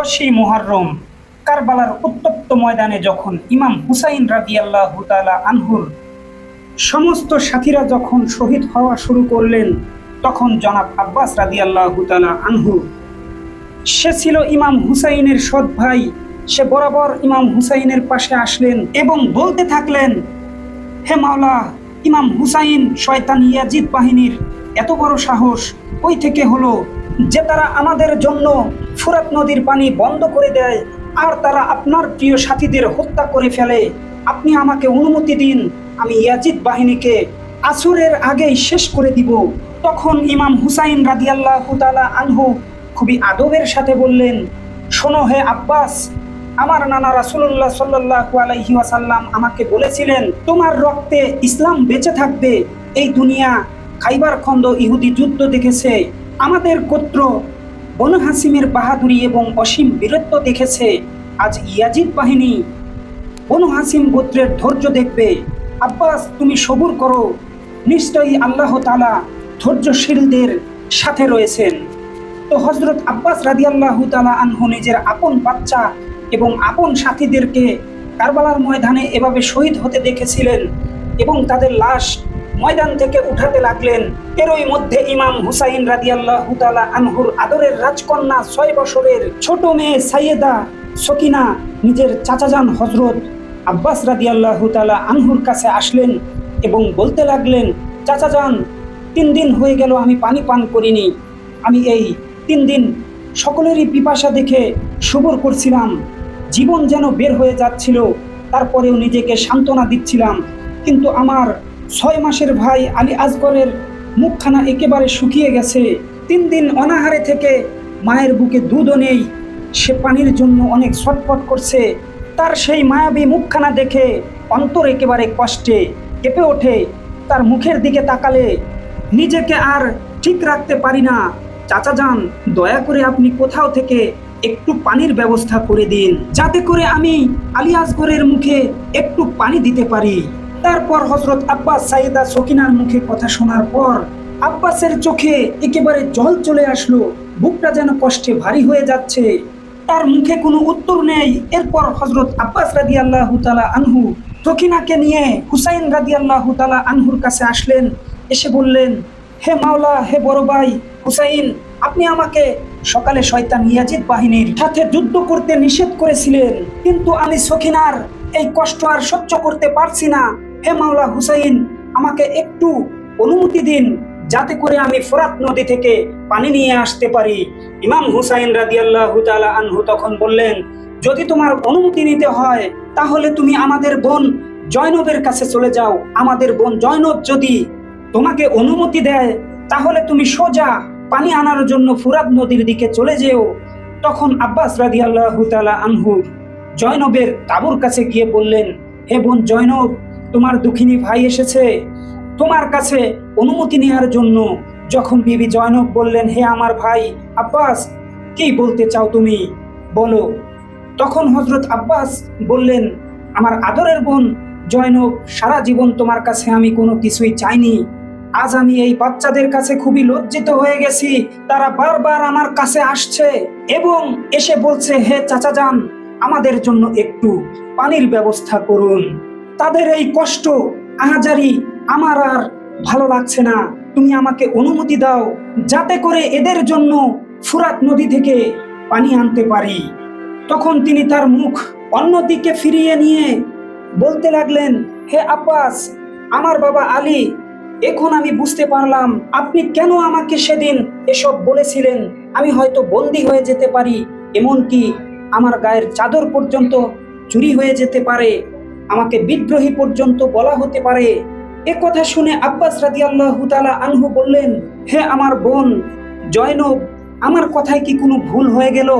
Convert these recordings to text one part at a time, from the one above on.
দশই মুহররম। কারবালার উত্তপ্ত ময়দানে যখন ইমাম হুসাইন রাদিয়াল্লাহু তাআলা আনহুর সমস্ত সাথীরা যখন শহীদ হওয়া শুরু করলেন, তখন জনাব আব্বাস রাদিয়াল্লাহু তাআলা আনহু। সে ছিল ইমাম হুসাইনের সৎ ভাই। সে বরাবর ইমাম হুসাইনের পাশে আসলেন এবং বলতে থাকলেন, হে মাওলা, ইমাম হুসাইন শয়তান ইয়াজিদ বাহিনীর এত বড় সাহস ওই থেকে হলো যে তারা আমাদের জন্য ফুরাত নদীর পানি বন্ধ করে দেয়, আর তারা আপনার প্রিয় সাথীদের হত্যা করে ফেলে। আপনি আমাকে অনুমতি দিন, আমি ইয়াজিদ বাহিনীকে আসরের আগেই শেষ করে দিব। তখন ইমাম হুসাইন রাদিয়াল্লাহু তাআলা আনহু খুবই আদবের সাথে বললেন, শোনো হে আব্বাস, আমার নানা রাসূলুল্লাহ সাল্লাল্লাহু আলাইহি ওয়াসাল্লাম আমাকে বলেছিলেন, তোমার রক্তে ইসলাম বেঁচে থাকবে, এই দুনিয়া খাইবার খন্দ ইহুদি যুদ্ধ দেখেছে, আমাদের গোত্র বনু হাসিমের বাহাদুরি এবং অসীম বীরত্ব দেখেছে আজ ইয়াজিদ বাহিনী। বনু হাসিম গোত্রের ধৈর্য দেখবে। আব্বাস, তুমি সবুর করো। নিশ্চয়ই আল্লাহ তালা ধৈর্যশীলদের সাথে রয়েছেন। তো হজরত আব্বাস রাদিয়াল্লাহু তালা আনহু নিজের আপন বাচ্চা এবং আপন সাথীদেরকে কারবালার ময়দানে এভাবে শহীদ হতে দেখেছিলেন এবং তাদের লাশ ময়দান থেকে উঠাতে লাগলেন। এরই মধ্যে ইমাম হুসাইন রাদিয়াল্লাহু তাআলা আনহুর আদরের রাজকন্যা ছয় বছরের ছোট মেয়ে সাইয়েদা সকিনা, নিজের চাচাজান হজরত আব্বাস রাদিয়াল্লাহু তাআলা আনহুর কাছে আসলেন এবং বলতে লাগলেন, চাচাজান, তিন দিন হয়ে গেল আমি পানি পান করিনি। আমি এই তিন দিন সকলেরই পিপাসা দেখে সবর করছিলাম। জীবন যেন বের হয়ে যাচ্ছিল, তারপরেও নিজেকে সান্ত্বনা দিচ্ছিলাম। কিন্তু আমার ছয় মাসের ভাই আলী আজগরের মুখখানা একেবারে শুকিয়ে গেছে। তিন দিন অনাহারে থেকে মায়ের বুকে দুধও নেই। সে পানির জন্য অনেক ছটফট করছে। তার সেই মায়াবী মুখখানা দেখে অন্তর একেবারে কষ্টে, কেঁপে ওঠে। তার মুখের দিকে তাকালে নিজেকে আর ঠিক রাখতে পারি না। চাচা যান, দয়া করে আপনি কোথাও থেকে একটু পানির ব্যবস্থা করে দিন। যাতে করে আমি আলী আসগরের মুখে একটু পানি দিতে পারি। তারপর হজরত আব্বাস সাইদা সকিনার মুখে কথা শোনার পর আব্বাসের চোখে একেবারে জল চলে আসলো, বুকটা যেন কষ্টে ভারী হয়ে যাচ্ছে। তার মুখে কোনো উত্তর নেই। এরপর হজরত আব্বাস রাদি আল্লাহ তালা আনহু সকিনাকে নিয়ে হুসাইন রাদি আল্লাহ তালা আনহুর কাছে আসলেন। এসে বললেন, হে মাওলা, হে বড় ভাই, হুসাইন, আপনি আমাকে সকালে শয়তান ইয়াজিদ বাহিনীর সাথে যুদ্ধ করতে নিষেধ করেছিলেন। কিন্তু আমি সখিনার এই কষ্ট আর সহ্য করতে পারছি না। হে মাওলা হুসাইন, আমাকে একটু অনুমতি দিন যাতে করে আমি ফোরাত নদী থেকে পানি নিয়ে আসতে পারি। ইমাম হুসাইন রাদিয়াল্লাহু আনহু তখন বললেন, যদি তোমার অনুমতি নিতে হয়, তাহলে তুমি আমাদের বোন জয়নবের কাছে চলে যাও। আমাদের বোন জয়নব যদি তোমাকে অনুমতি দেয়, তাহলে তুমি সোজা পানি আনার জন্য ফুরাত নদীর দিকে চলে যেও। তখন আব্বাস রাদিয়াল্লাহু তাআলা আনহু জয়নবের তাবুর কাছে গিয়ে বললেন, হে বোন জয়নব তোমার দুঃখিনী ভাই এসেছে। তোমার কাছে অনুমতি নেওয়ার জন্য যখন বিবি জয়নব বললেন, হে আমার ভাই আব্বাস, কি বলতে চাও তুমি? বলো। তখন হজরত আব্বাস বললেন, আমার আদরের বোন জয়নব সারা জীবন তোমার কাছে আমি কোনো কিছুই চাইনি। আজ আমি এই বাচ্চাদের কাছে খুবই লজ্জিত হয়ে গেছি। তারা বারবার আমার কাছে আসছে এবং এসে বলছে, হে চাচা যান, আমাদের জন্য একটু পানির ব্যবস্থা করুন। তাদের এই কষ্ট আহাজারি আমার আর ভালো লাগছে না। তুমি আমাকে অনুমতি দাও, যাতে করে এদের জন্য ফুরাত নদী থেকে পানি আনতে পারি। তখন তিনি তার মুখ অন্যদিকে ফিরিয়ে নিয়ে বলতে লাগলেন, হে আব্বাস, আমার বাবা আলী, এখন আমি বুঝতে পারলাম আপনি কেন আমাকে সেদিন এসব বলেছিলেন। আমি হয়তো বন্দি হয়ে যেতে পারি, এমনকি আমার গায়ের চাদর পর্যন্ত চুরি হয়ে যেতে পারে। আমাকে বিদ্রোহী পর্যন্ত বলা হতে পারে। এ কথা শুনে আব্বাস রাদিয়াল্লাহু তাআলা আনহু বললেন, হে আমার বোন, জয়নব, আমার কথায় কি কোনো ভুল হয়ে গেল?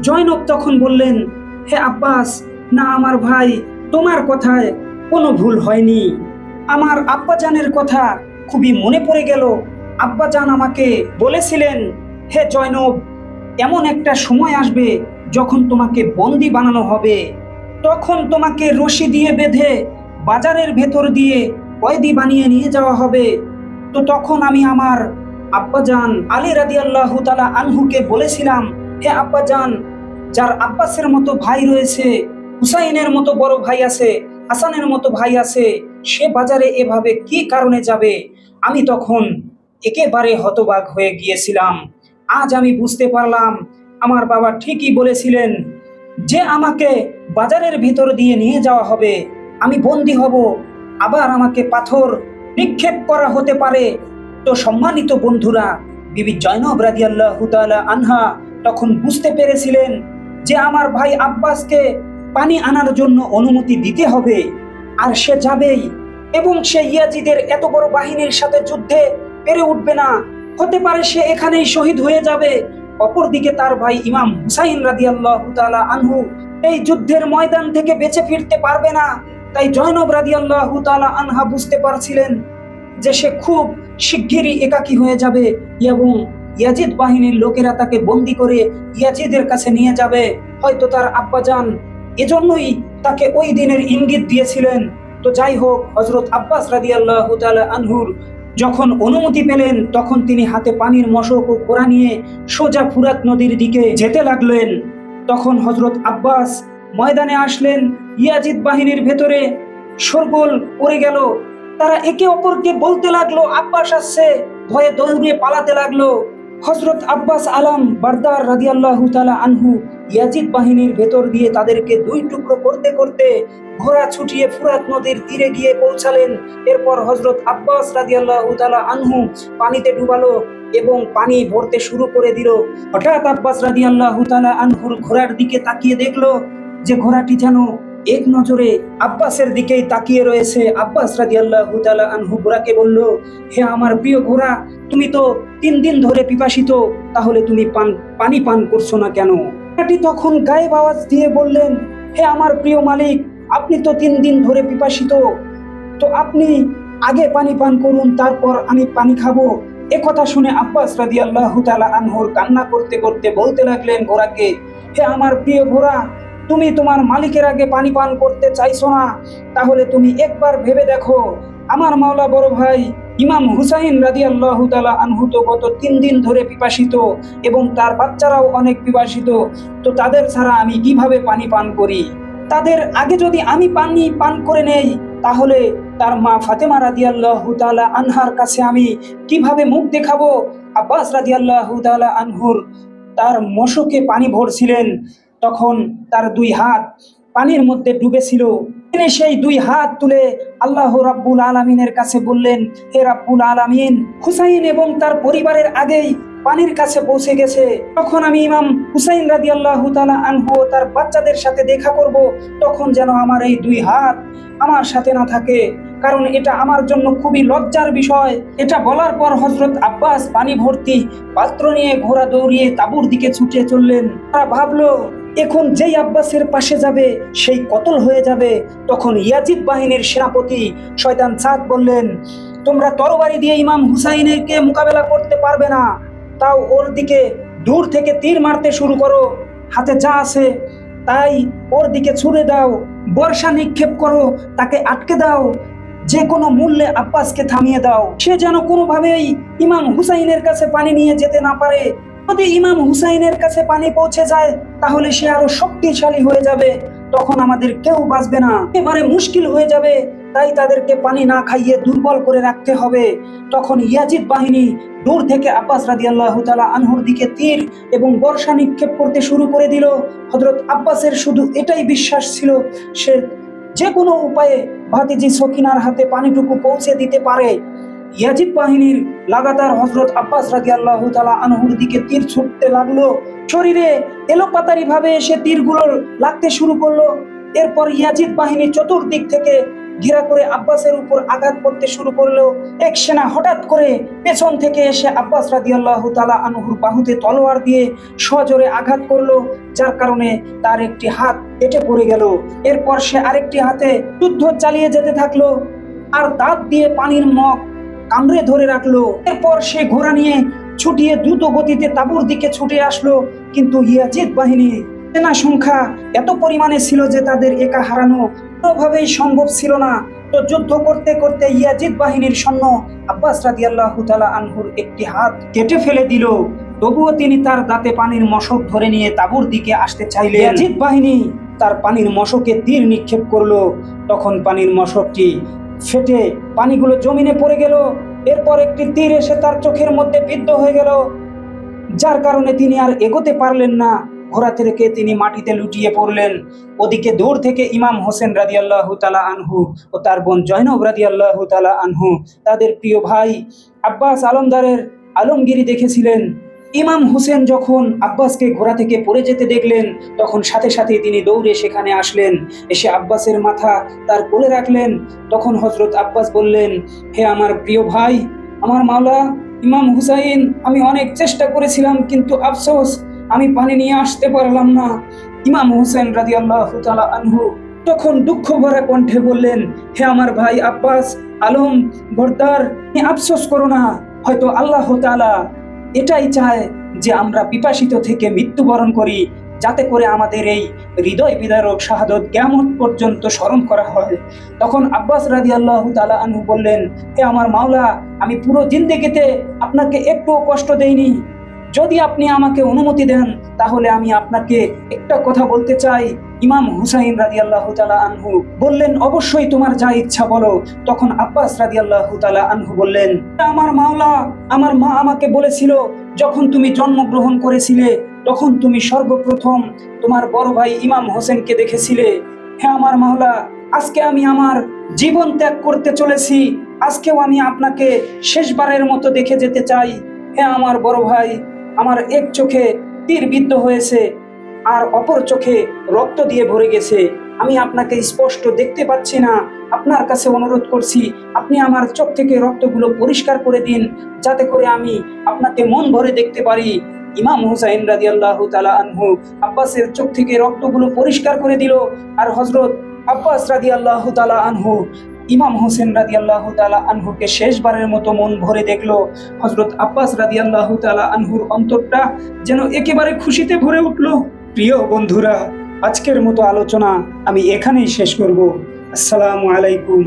জয়নব তখন বললেন, হে আব্বাস, না আমার ভাই, তোমার কথায় কোনো ভুল হয়নি। আমার আব্বাজানের কথা খুবই মনে পড়ে গেল। আব্বাজান আমাকে বলেছিলেন, হে জয়নব, এমন একটা সময় আসবে যখন তোমাকে বন্দি বানানো হবে। তখন তোমাকে রশি দিয়ে বেঁধে বাজারের ভেতর দিয়ে কয়েদি বানিয়ে নিয়ে যাওয়া হবে। তো তখন আমি আমার আব্বাজান আলী রাদিয়াল্লাহু তাআলা আনহুকে বলেছিলাম, হে আব্বাজান, যার আব্বাসের মতো ভাই রয়েছে, হুসাইনের মতো বড় ভাই আছে, হাসানের মতো ভাই আছে, সে বাজারে এভাবে কি কারণে যাবে? আমি তখন একেবারে হতবাক হয়ে গিয়েছিলাম। আজ আমি বুঝতে পারলাম, আমার বাবা ঠিকই বলেছিলেন যে আমাকে বাজারের ভিতর দিয়ে নিয়ে যাওয়া হবে। আমি বন্দি হব। আবার আমাকে পাথর নিক্ষেপ করা হতে পারে। তো সম্মানিত বন্ধুরা, বিবি জয়নব রাদিয়াল্লাহু তাআলা আনহা তখন বুঝতে পেরেছিলেন যে আমার ভাই আব্বাসকে পানি আনার জন্য অনুমতি দিতে হবে। আর সে যাবেই। এবং সে ইয়াজিদের এত বড় বাহিনীর সাথে যুদ্ধে পেরে উঠবে না। হতে পারে সে এখানেই শহীদ হয়ে যাবে। অপরদিকে তার ভাই ইমাম হুসাইন রাদিয়াল্লাহু তাআলা আনহু এই যুদ্ধের ময়দান থেকে বেঁচে ফিরতে পারবে না। তাই জয়নব রাদিয়াল্লাহু তাআলা আনহা বুঝতে পারছিলেন যে সে খুব শিগগিরই একাকী হয়ে যাবে এবং ইয়াজিদ বাহিনীর লোকেরা তাকে বন্দি করে ইয়াজিদের কাছে নিয়ে যাবে। হয়তো তার আব্বাজান এজন্যই তাকে ওই দিনের ইঙ্গিত দিয়েছিলেন। তো যাই হোক হজরত আব্বাস রাদিয়াল্লাহু আনহুর যখন অনুমতি পেলেন, তখন তিনি হাতে পানির মশক ও কোরা নিয়ে সোজা ফুরাত নদীর দিকে যেতে লাগলেন। তখন হজরত আব্বাস ময়দানে আসলেন, ইয়াজিদ বাহিনীর ভেতরে। শোরগোল পড়ে গেল। তারা একে অপরকে বলতে লাগল, আব্বাস আসছে। ভয়ে দৌড়ে পালাতে লাগল। হজরত আব্বাস আলম বারদার রাদিয়াল্লাহু তাআলা আনহু ইয়াজিদ বাহিনীর ভেতর দিয়ে তাদেরকে দুই টুকরো করতে করতে ঘোড়া ছুটিয়ে ফুরাত নদীর তীরে গিয়ে পৌঁছালেন। এরপর হজরত আব্বাস রাদিয়াল্লাহু তাআলা আনহু পানিতে ডুবালো। এবং পানি ভরতে শুরু করে দিল। হঠাৎ আব্বাস রাদিয়াল্লাহু তাআলা আনহুর ঘোড়ার দিকে তাকিয়ে দেখল যে ঘোড়াটি যেন এক নজরে আব্বাসের দিকেই তাকিয়ে রয়েছে। আব্বাস রাদিয়াল্লাহু তাআলা আনহু ঘোড়াকে বলল, হে আমার প্রিয় ঘোড়া, তুমি তো তিন দিন ধরে পিপাসিত, তাহলে তুমি পান, পানি পান করছ না কেন? ঘোড়াটি তখন গায়েব আওয়াজ দিয়ে বললেন, হে আমার প্রিয় মালিক, আপনি তো তিন দিন ধরে পিপাসিত, তো আপনি আগে পানি পান করুন, তারপর আমি পানি খাব। এ কথা শুনে আব্বাস রাদিয়াল্লাহু তাআলা আনহুর কান্না করতে করতে বলতে লাগলেন ঘোড়াকে, হে আমার প্রিয় ঘোড়া, তুমি তোমার মালিকের আগে পানি পান করতে চাইছো না। তাহলে তুমি একবার ভেবে দেখো। আমার মাওলা বড় ভাই ইমাম হুসাইন রাদিয়াল্লাহু তাআলা আনহু তো গত তিন দিন ধরে পিপাসিত এবং তার বাচ্চারাও অনেক পিপাসিত। তো তাদের ছাড়া আমি কীভাবে পানি পান করি? তাদের আগে যদি আমি পানি পান করে নেই, তাহলে তার মা ফাতেমা রাদিয়াল্লাহু তালা আনহার কাছে আমি কীভাবে মুখ দেখাবো? আব্বাস রাদিয়াল্লাহু তালা আনহুর তার মশকে পানি ভরছিলেন। তখন তার দুই হাত পানির মধ্যে ডুবেছিল। তিনি সেই দুই হাত তুলে আল্লাহ রাব্বুল আলামিনের কাছে বললেন, হে রাব্বুল আলামিন, হুসাইন এবং তার পরিবারের আগেই পানির কাছে পৌঁছে গেছে। তখন আমি ইমাম হুসাইন রাদিয়াল্লাহু তাআলা আনহু তার বাচ্চাদের সাথে দেখা করব, তখন যেন আমার এই দুই হাত আমার সাথে না থাকে। কারণ এটা আমার জন্য খুবই লজ্জার বিষয়। এটা বলার পর হজরত আব্বাস পানি ভর্তি পাত্র নিয়ে ঘোড়া দৌড়িয়ে তাঁবুর দিকে ছুটে চললেন। তারা ভাবলো, এখন যেই আব্বাসের পাশে যাবে, সেই কতল হয়ে যাবে। তখন ইয়াজিদ বাহিনীর সেনাপতি শয়তান সাদ বললেন, তোমরা তরবারি দিয়ে ইমাম হুসাইনকে মোকাবেলা করতে পারবে না। তাও ওর দিকে দূর থেকে তীর মারতে শুরু করো। হাতে যা আছে তাই ওর দিকে ছুড়ে দাও। বর্ষা নিক্ষেপ করো, তাকে আটকে দাও। যে কোনো মূল্যে আব্বাসকে থামিয়ে দাও। সে যেন কোনোভাবেই ইমাম হুসাইনের কাছে পানি নিয়ে যেতে না পারে। যদি ইমাম হুসাইনের কাছে পানি পৌঁছে যায়, তাহলে সে আরও শক্তিশালী হয়ে যাবে। তখন আমাদের কেউ বাঁচবে না। এবারে মুশকিল হয়ে যাবে। তাই তাদেরকে পানি না খাইয়ে দুর্বল করে রাখতে হবে। তখন ইয়াজিদ বাহিনী দূর থেকে আব্বাস রাদিয়াল্লাহু তাআলা আনহুর দিকে তীর এবং বর্ষা নিক্ষেপ করতে শুরু করে দিল। হজরত আব্বাসের শুধু এটাই বিশ্বাস ছিল, সে যে কোনো উপায়ে ভাতিজি সকিনার হাতে পানিটুকু পৌঁছে দিতে পারে। ইয়াজিদ বাহিনীর লাগাতার হজরত আব্বাস রাদিয়াল্লাহু তাআলা আনহুর দিকে তীর ছুটতে লাগল। শরীরে এলোপাতারি ভাবে এসে তীরগুলো লাগতে শুরু করল। এরপর ইয়াজিদ বাহিনী চতুর্দিক থেকে ঘেরা করে আব্বাসের উপর আঘাত করতে শুরু করল এক সেনা হঠাৎ করে পেছন থেকে এসে আব্বাস রাদিয়াল্লাহু তাআলা আনহুর বাহুতে তলোয়ার দিয়ে সজোরে আঘাত করল, যার কারণে তার একটি হাত কেটে পড়ে গেল। এরপর সে আরেকটি হাতে যুদ্ধ চালিয়ে যেতে থাকল আর দাঁত দিয়ে পানির মগ কামড়ে ধরে রাখল। এরপর সে ঘোড়া নিয়ে ছুটিয়ে দ্রুত গতিতে তাবুর দিকে ছুটে আসলো, কিন্তু ইয়াজিদ বাহিনী সেনা সংখ্যা এত পরিমাণে ছিল যে তাদের একা হারানো কোনোভাবেই সম্ভব ছিল না। তো যুদ্ধ করতে করতে ইয়াজিদ বাহিনীর সৈন্য আব্বাস রাদিয়াল্লাহু তাআলা আনহুর একটি হাত কেটে ফেলে দিল। তবুও তিনি তার দাঁতে পানির মশক ধরে নিয়ে তাবুর দিকে আসতে চাইলে ইয়াজিদ বাহিনী তার পানির মশকে তীর নিক্ষেপ করল। তখন পানির মশকটি ফেটে পানিগুলো জমিনে পড়ে গেল। এরপর একটি তীর এসে তার চোখের মধ্যে বিদ্ধ হয়ে গেল। যার কারণে তিনি আর এগোতে পারলেন না। ঘোড়া থেকে তিনি মাটিতে লুটিয়ে পড়লেন। ওদিকে দূর থেকে ইমাম হোসেন রাদিয়াল্লাহু তালা আনহু ও তার বোন জয়নব রাদিয়াল্লাহু তালা আনহু, তাদের প্রিয় ভাই আব্বাস আলমদারের আলমগিরি দেখেছিলেন। ইমাম হোসেন যখন আব্বাসকে ঘোড়া থেকে পড়ে যেতে দেখলেন, তখন সাথে সাথে তিনি দৌড়ে সেখানে আসলেন। এসে আব্বাসের মাথা তার কোলে রাখলেন। তখন হজরত আব্বাস বললেন, হে আমার প্রিয় ভাই, আমার মাওলা ইমাম হুসাইন, আমি অনেক চেষ্টা করেছিলাম, কিন্তু আফসোস আমি পানি নিয়ে আসতে পারলাম না। ইমাম হুসেন রাজি আল্লাহ আনহু তখন দুঃখ ভরা কণ্ঠে বললেন, হে আমার ভাই আব্বাস, আলম, বর্দার আফসোস করো না। হয়তো আল্লাহ তাআলা এটাই চায় যে আমরা পিপাসিত থেকে মৃত্যুবরণ করি, যাতে করে আমাদের এই হৃদয় বিদারক শাহাদত কেমন পর্যন্ত স্মরণ করা হয়। তখন আব্বাস রাজি আল্লাহ তালা আনহু বললেন, হে আমার মাওলা, আমি পুরো জিন্দেগিতে আপনাকে একটুও কষ্ট দেইনি। যদি আপনি আমাকে অনুমতি দেন, তাহলে আমি আপনাকে একটা কথা বলতে চাই। ইমাম হুসাইন রাজি আল্লাহ তালা আনহু বললেন, অবশ্যই তোমার যা ইচ্ছা বলো। তখন আব্বাস রাজি আল্লাহ তালা আনহু বললেন, আমার মাওলা, আমার মা আমাকে বলেছিল, যখন তুমি জন্মগ্রহণ করেছিলে, তখন তুমি সর্বপ্রথম তোমার বড় ভাই ইমাম হোসেনকে দেখেছিলে। হ্যাঁ আমার মাওলা, আজকে আমি আমার জীবন ত্যাগ করতে চলেছি। আজকেও আমি আপনাকে শেষবারের মতো দেখে যেতে চাই। হ্যাঁ আমার বড় ভাই আমার এক চোখে তীর বিদ্ধ হয়েছে আর অপর চোখে রক্ত দিয়ে ভরে গেছে। আমি আপনাকে স্পষ্ট দেখতে পাচ্ছি না। আপনার কাছে অনুরোধ করছি, আপনি আমার চোখ থেকে রক্তগুলো পরিষ্কার করে দিন, যাতে করে আমি আপনাকে মন ভরে দেখতে পারি। ইমাম হুসাইন রাজি আল্লাহ তালা আনহু আব্বাসের চোখ থেকে রক্তগুলো পরিষ্কার করে দিল আর হজরত আব্বাস রাজি আল্লাহ তালা আনহু ইমাম হোসেন রাজি আল্লাহ তালা আনহুকে শেষবারের মতো মন ভরে দেখল। হজরত আব্বাস রাজি আল্লাহ তালা আনহুর অন্তরটা যেন একেবারে খুশিতে ভরে উঠল। প্রিয় বন্ধুরা, আজকের মতো আলোচনা আমি এখানেই শেষ করব। আসসালামু আলাইকুম।